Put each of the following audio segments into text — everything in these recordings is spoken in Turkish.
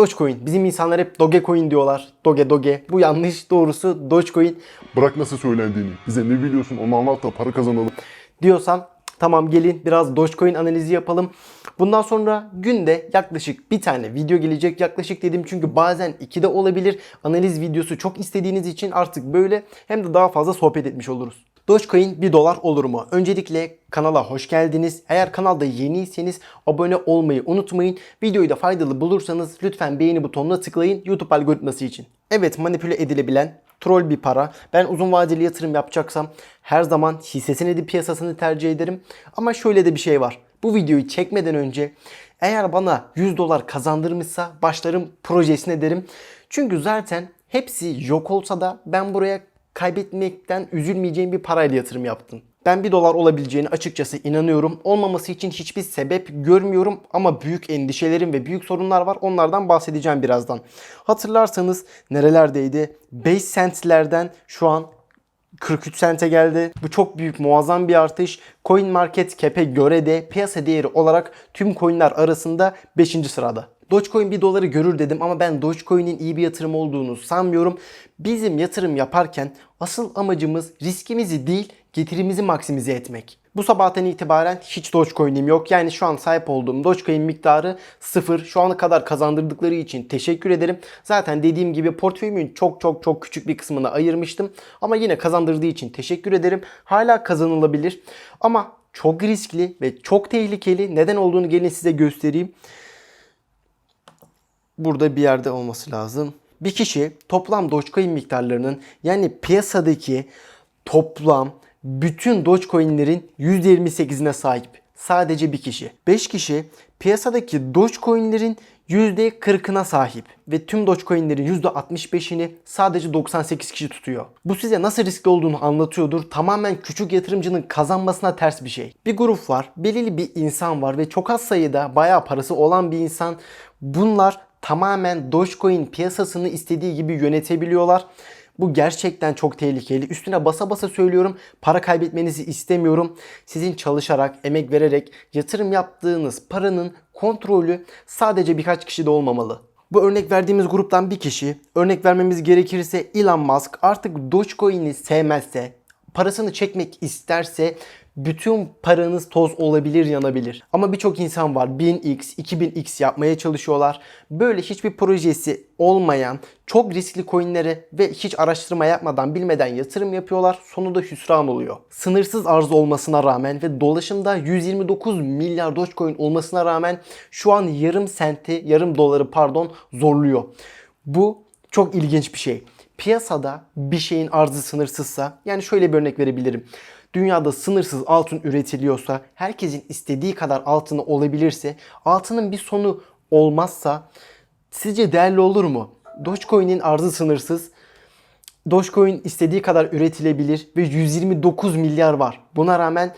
Dogecoin. Bizim insanlar hep Dogecoin diyorlar. Doge Doge. Bu yanlış. Doğrusu Dogecoin Bırak nasıl söylendiğini. Bize ne biliyorsun onu anlat da para kazanalım. diyorsan tamam gelin biraz Dogecoin analizi yapalım. Bundan sonra günde yaklaşık bir tane video gelecek. Yaklaşık dedim çünkü bazen iki de olabilir. Analiz videosu çok istediğiniz için artık böyle hem de daha fazla sohbet etmiş oluruz. Dogecoin 1 dolar olur mu? Öncelikle kanala hoş geldiniz. Eğer kanalda yeniyseniz abone olmayı unutmayın. Videoyu da faydalı bulursanız lütfen beğeni butonuna tıklayın YouTube algoritması için. Evet manipüle edilebilen troll bir para. Ben uzun vadeli yatırım yapacaksam her zaman hisse senedi piyasasını tercih ederim. Ama şöyle de bir şey var. Bu videoyu çekmeden önce eğer bana 100 dolar kazandırmışsa başlarım projesine derim. Çünkü zaten hepsi yok olsa da ben buraya kaybetmekten üzülmeyeceğim bir parayla yatırım yaptım. Ben 1 dolar olabileceğini açıkçası inanıyorum. Olmaması için hiçbir sebep görmüyorum ama büyük endişelerim ve büyük sorunlar var. Onlardan bahsedeceğim birazdan. Hatırlarsanız nerelerdeydi? 5 centlerden şu an 43 sente geldi. Bu çok büyük muazzam bir artış. Coin Market Cap'e göre de piyasa değeri olarak tüm coinler arasında 5. sırada. Dogecoin 1 doları görür dedim ama ben Dogecoin'in iyi bir yatırım olduğunu sanmıyorum. Bizim yatırım yaparken asıl amacımız riskimizi değil getirimizi maksimize etmek. Bu sabahtan itibaren hiç Dogecoin'im yok. Yani şu an sahip olduğum Dogecoin miktarı sıfır. Şu ana kadar kazandırdıkları için teşekkür ederim. Zaten dediğim gibi portföyümün çok çok çok küçük bir kısmını ayırmıştım. Ama yine kazandırdığı için teşekkür ederim. Hala kazanılabilir. Ama çok riskli ve çok tehlikeli. Neden olduğunu gelin size göstereyim. Burada bir yerde olması lazım. Bir kişi toplam Dogecoin miktarlarının yani piyasadaki toplam bütün Dogecoin'lerin %28'ine sahip. Sadece bir kişi. 5 kişi piyasadaki Dogecoin'lerin %40'ına sahip ve tüm Dogecoin'lerin %65'ini sadece 98 kişi tutuyor. Bu size nasıl riskli olduğunu anlatıyordur. Tamamen küçük yatırımcının kazanmasına ters bir şey. Bir grup var, belirli bir insan var ve çok az sayıda bayağı parası olan bir insan. Bunlar tamamen Dogecoin piyasasını istediği gibi yönetebiliyorlar. Bu gerçekten çok tehlikeli. Üstüne basa basa söylüyorum. Para kaybetmenizi istemiyorum. Sizin çalışarak, emek vererek yatırım yaptığınız paranın kontrolü sadece birkaç kişide olmamalı. Bu örnek verdiğimiz gruptan bir kişi, örnek vermemiz gerekirse Elon Musk artık Dogecoin'i sevmezse, parasını çekmek isterse bütün paranız toz olabilir, yanabilir. Ama birçok insan var 1000x, 2000x yapmaya çalışıyorlar. Böyle hiçbir projesi olmayan çok riskli coinlere ve hiç araştırma yapmadan bilmeden yatırım yapıyorlar. Sonunda hüsran oluyor. Sınırsız arz olmasına rağmen ve dolaşımda 129 milyar Dogecoin olmasına rağmen şu an yarım senti, yarım doları pardon zorluyor. Bu çok ilginç bir şey. Piyasada bir şeyin arzı sınırsızsa yani şöyle bir örnek verebilirim dünyada sınırsız altın üretiliyorsa, herkesin istediği kadar altını olabilirse, altının bir sonu olmazsa sizce değerli olur mu? Dogecoin'in arzı sınırsız. Dogecoin istediği kadar üretilebilir ve 129 milyar var. Buna rağmen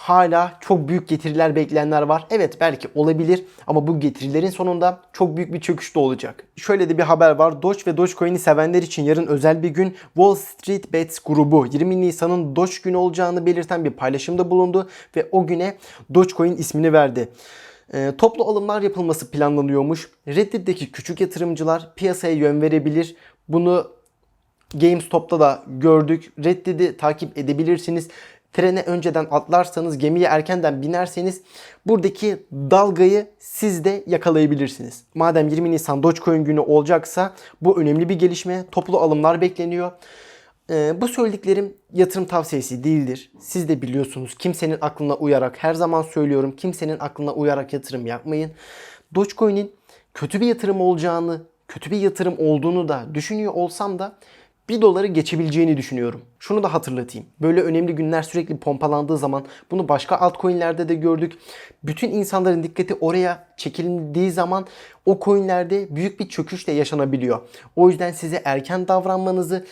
hala çok büyük getiriler bekleyenler var. Evet belki olabilir ama bu getirilerin sonunda çok büyük bir çöküş de olacak. Şöyle de bir haber var. Doge ve Dogecoin'i sevenler için yarın özel bir gün Wall Street Bets grubu 20 Nisan'ın Doge günü olacağını belirten bir paylaşımda bulundu ve o güne Dogecoin ismini verdi. E, toplu alımlar yapılması planlanıyormuş. Reddit'teki küçük yatırımcılar piyasaya yön verebilir. Bunu GameStop'ta da gördük. Reddit'i takip edebilirsiniz. Trene önceden atlarsanız, gemiye erkenden binerseniz buradaki dalgayı siz de yakalayabilirsiniz. Madem 20 Nisan Dogecoin günü olacaksa bu önemli bir gelişme. Toplu alımlar bekleniyor. Ee, bu söylediklerim yatırım tavsiyesi değildir. Siz de biliyorsunuz kimsenin aklına uyarak her zaman söylüyorum kimsenin aklına uyarak yatırım yapmayın. Dogecoin'in kötü bir yatırım olacağını, kötü bir yatırım olduğunu da düşünüyor olsam da 1 doları geçebileceğini düşünüyorum. Şunu da hatırlatayım. Böyle önemli günler sürekli pompalandığı zaman bunu başka altcoin'lerde de gördük. Bütün insanların dikkati oraya çekildiği zaman o coin'lerde büyük bir çöküş de yaşanabiliyor. O yüzden size erken davranmanızı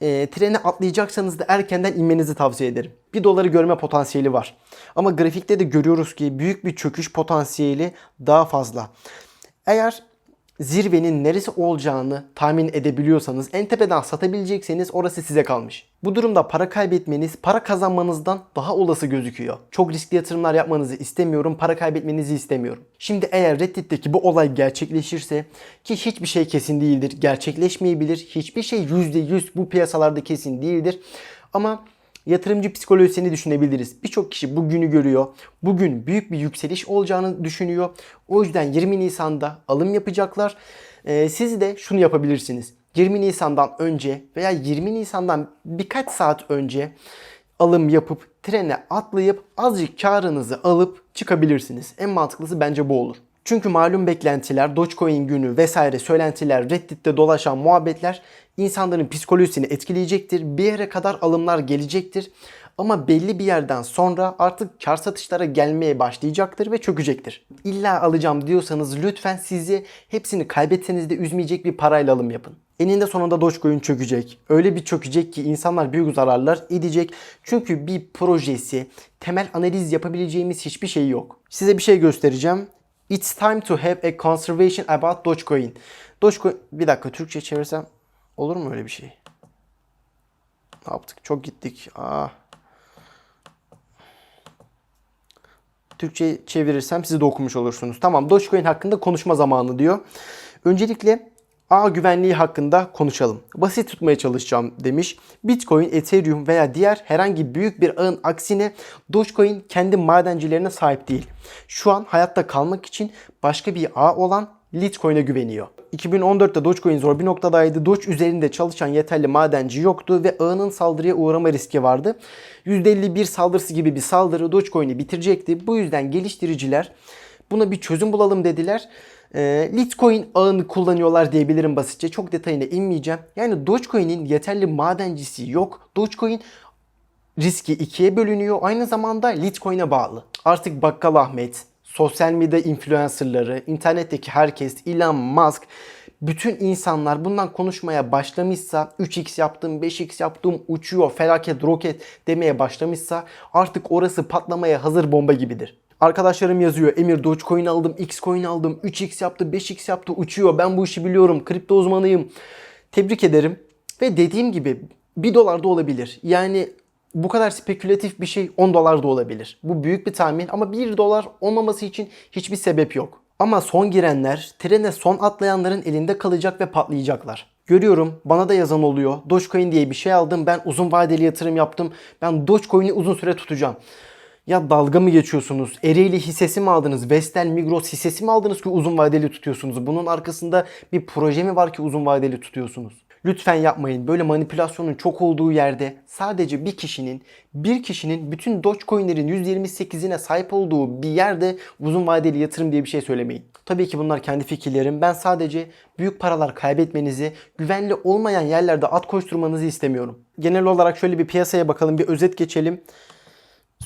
e, trene atlayacaksanız da erkenden inmenizi tavsiye ederim. 1 doları görme potansiyeli var. Ama grafikte de görüyoruz ki büyük bir çöküş potansiyeli daha fazla. Eğer zirvenin neresi olacağını tahmin edebiliyorsanız en tepeden satabilecekseniz orası size kalmış. Bu durumda para kaybetmeniz para kazanmanızdan daha olası gözüküyor. Çok riskli yatırımlar yapmanızı istemiyorum, para kaybetmenizi istemiyorum. Şimdi eğer Reddit'teki bu olay gerçekleşirse ki hiçbir şey kesin değildir, gerçekleşmeyebilir. Hiçbir şey %100 bu piyasalarda kesin değildir. Ama yatırımcı psikolojisini düşünebiliriz. Birçok kişi bugünü görüyor. Bugün büyük bir yükseliş olacağını düşünüyor. O yüzden 20 Nisan'da alım yapacaklar. Ee, siz de şunu yapabilirsiniz. 20 Nisan'dan önce veya 20 Nisan'dan birkaç saat önce alım yapıp trene atlayıp azıcık karınızı alıp çıkabilirsiniz. En mantıklısı bence bu olur. Çünkü malum beklentiler, Dogecoin günü vesaire söylentiler, Reddit'te dolaşan muhabbetler insanların psikolojisini etkileyecektir. Bir yere kadar alımlar gelecektir. Ama belli bir yerden sonra artık kar satışlara gelmeye başlayacaktır ve çökecektir. İlla alacağım diyorsanız lütfen sizi hepsini kaybetseniz de üzmeyecek bir parayla alım yapın. Eninde sonunda Dogecoin çökecek. Öyle bir çökecek ki insanlar büyük zararlar edecek. Çünkü bir projesi, temel analiz yapabileceğimiz hiçbir şey yok. Size bir şey göstereceğim. It's time to have a conversation about Dogecoin. Dogecoin bir dakika Türkçe çevirsem olur mu öyle bir şey? Ne yaptık? Çok gittik. Ah. Türkçe çevirirsem siz de okumuş olursunuz. Tamam Dogecoin hakkında konuşma zamanı diyor. Öncelikle ağ güvenliği hakkında konuşalım. Basit tutmaya çalışacağım demiş. Bitcoin, Ethereum veya diğer herhangi büyük bir ağın aksine Dogecoin kendi madencilerine sahip değil. Şu an hayatta kalmak için başka bir ağ olan Litecoin'e güveniyor. 2014'te Dogecoin zor bir noktadaydı. Doge üzerinde çalışan yeterli madenci yoktu ve ağının saldırıya uğrama riski vardı. %51 saldırısı gibi bir saldırı Dogecoin'i bitirecekti. Bu yüzden geliştiriciler buna bir çözüm bulalım dediler. E, Litecoin ağını kullanıyorlar diyebilirim basitçe. Çok detayına inmeyeceğim. Yani Dogecoin'in yeterli madencisi yok. Dogecoin riski ikiye bölünüyor. Aynı zamanda Litecoin'e bağlı. Artık Bakkal Ahmet, sosyal medya influencerları, internetteki herkes, Elon Musk, bütün insanlar bundan konuşmaya başlamışsa 3x yaptım, 5x yaptım, uçuyor, felaket, roket demeye başlamışsa artık orası patlamaya hazır bomba gibidir. Arkadaşlarım yazıyor. Emir Dogecoin aldım, Xcoin aldım, 3x yaptı, 5x yaptı, uçuyor. Ben bu işi biliyorum, kripto uzmanıyım. Tebrik ederim. Ve dediğim gibi 1 dolar da olabilir. Yani bu kadar spekülatif bir şey 10 dolar da olabilir. Bu büyük bir tahmin ama 1 dolar olmaması için hiçbir sebep yok. Ama son girenler trene son atlayanların elinde kalacak ve patlayacaklar. Görüyorum bana da yazan oluyor. Dogecoin diye bir şey aldım ben uzun vadeli yatırım yaptım. Ben Dogecoin'i uzun süre tutacağım. Ya dalga mı geçiyorsunuz? Ereğli hissesi mi aldınız? Vestel Migros hissesi mi aldınız ki uzun vadeli tutuyorsunuz? Bunun arkasında bir proje mi var ki uzun vadeli tutuyorsunuz? Lütfen yapmayın. Böyle manipülasyonun çok olduğu yerde sadece bir kişinin, bir kişinin bütün Dogecoin'lerin %28'ine sahip olduğu bir yerde uzun vadeli yatırım diye bir şey söylemeyin. Tabii ki bunlar kendi fikirlerim. Ben sadece büyük paralar kaybetmenizi, güvenli olmayan yerlerde at koşturmanızı istemiyorum. Genel olarak şöyle bir piyasaya bakalım, bir özet geçelim.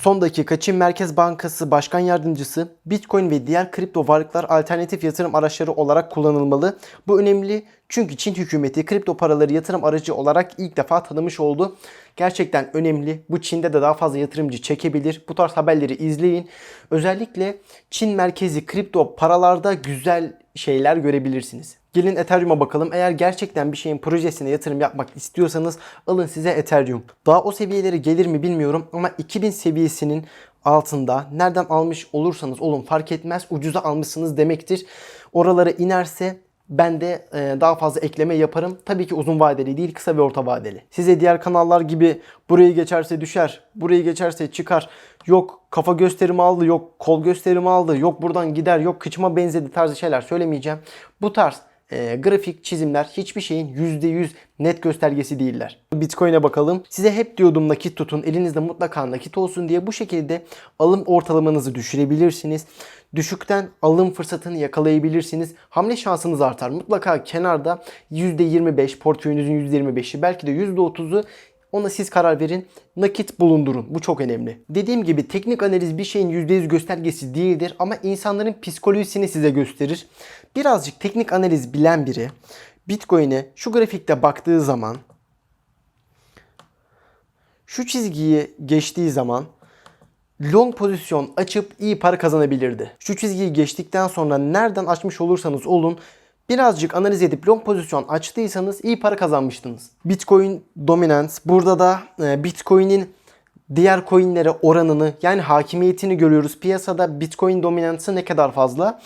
Son dakika Çin Merkez Bankası Başkan Yardımcısı Bitcoin ve diğer kripto varlıklar alternatif yatırım araçları olarak kullanılmalı. Bu önemli çünkü Çin hükümeti kripto paraları yatırım aracı olarak ilk defa tanımış oldu. Gerçekten önemli. Bu Çin'de de daha fazla yatırımcı çekebilir. Bu tarz haberleri izleyin. Özellikle Çin merkezi kripto paralarda güzel şeyler görebilirsiniz. Gelin Ethereum'a bakalım. Eğer gerçekten bir şeyin projesine yatırım yapmak istiyorsanız alın size Ethereum. Daha o seviyelere gelir mi bilmiyorum ama 2000 seviyesinin altında nereden almış olursanız olun fark etmez ucuza almışsınız demektir. Oralara inerse ben de e, daha fazla ekleme yaparım. Tabii ki uzun vadeli değil, kısa ve orta vadeli. Size diğer kanallar gibi burayı geçerse düşer, burayı geçerse çıkar. Yok kafa gösterimi aldı, yok kol gösterimi aldı, yok buradan gider, yok kıçıma benzedi tarzı şeyler söylemeyeceğim. Bu tarz e, grafik çizimler hiçbir şeyin %100 net göstergesi değiller. Bitcoin'e bakalım. Size hep diyordum nakit tutun. Elinizde mutlaka nakit olsun diye bu şekilde alım ortalamanızı düşürebilirsiniz. Düşükten alım fırsatını yakalayabilirsiniz. Hamle şansınız artar. Mutlaka kenarda %25 portföyünüzün %25'i belki de %30'u ona siz karar verin. Nakit bulundurun. Bu çok önemli. Dediğim gibi teknik analiz bir şeyin %100 göstergesi değildir ama insanların psikolojisini size gösterir. Birazcık teknik analiz bilen biri Bitcoin'e şu grafikte baktığı zaman şu çizgiyi geçtiği zaman long pozisyon açıp iyi para kazanabilirdi. Şu çizgiyi geçtikten sonra nereden açmış olursanız olun birazcık analiz edip long pozisyon açtıysanız iyi para kazanmıştınız. Bitcoin dominant. Burada da e, Bitcoin'in diğer coinlere oranını yani hakimiyetini görüyoruz. Piyasada Bitcoin dominansı ne kadar fazla?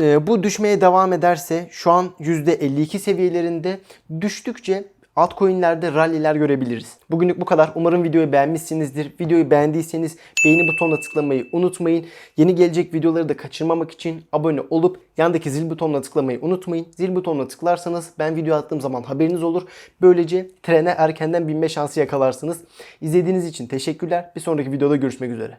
Ee, bu düşmeye devam ederse şu an %52 seviyelerinde düştükçe altcoin'lerde ralliler görebiliriz. Bugünlük bu kadar. Umarım videoyu beğenmişsinizdir. Videoyu beğendiyseniz beğeni butonuna tıklamayı unutmayın. Yeni gelecek videoları da kaçırmamak için abone olup yandaki zil butonuna tıklamayı unutmayın. Zil butonuna tıklarsanız ben video attığım zaman haberiniz olur. Böylece trene erkenden binme şansı yakalarsınız. İzlediğiniz için teşekkürler. Bir sonraki videoda görüşmek üzere.